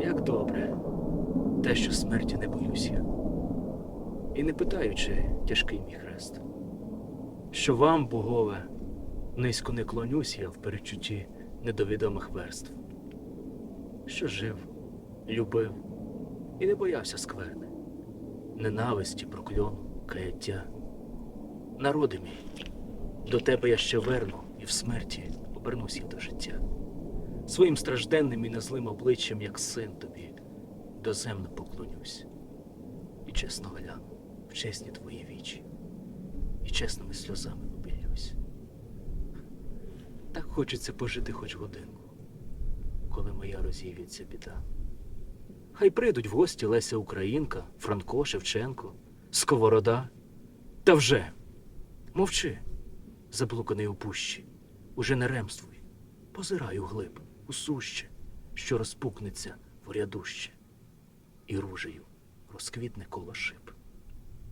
Як добре, те, що смерті не боюся. І не питаю, чи тяжкий мій хрест. Що вам, богове, низько не клонюсь я в перечутті недовідомих верств. Що жив, любив і не боявся скверни, ненависті, прокльону, каяття. Народи мій, до тебе я ще верну і в смерті обернусь я до життя. Своїм стражденним і незлим обличчям, як син тобі, доземно поклонюсь. І чесно гляну в чесні твої вічі, і чесними сльозами обілюсь. Так хочеться пожити хоч годинку, коли моя розів'ється біда. Хай прийдуть в гості Леся Українка, Франко, Шевченко, Сковорода. Та вже мовчи, заблуканий у пущі, уже не ремствуй, позирай у глиб, у суще, що розпукнеться в рядуще, і ружею розквітне коло шип.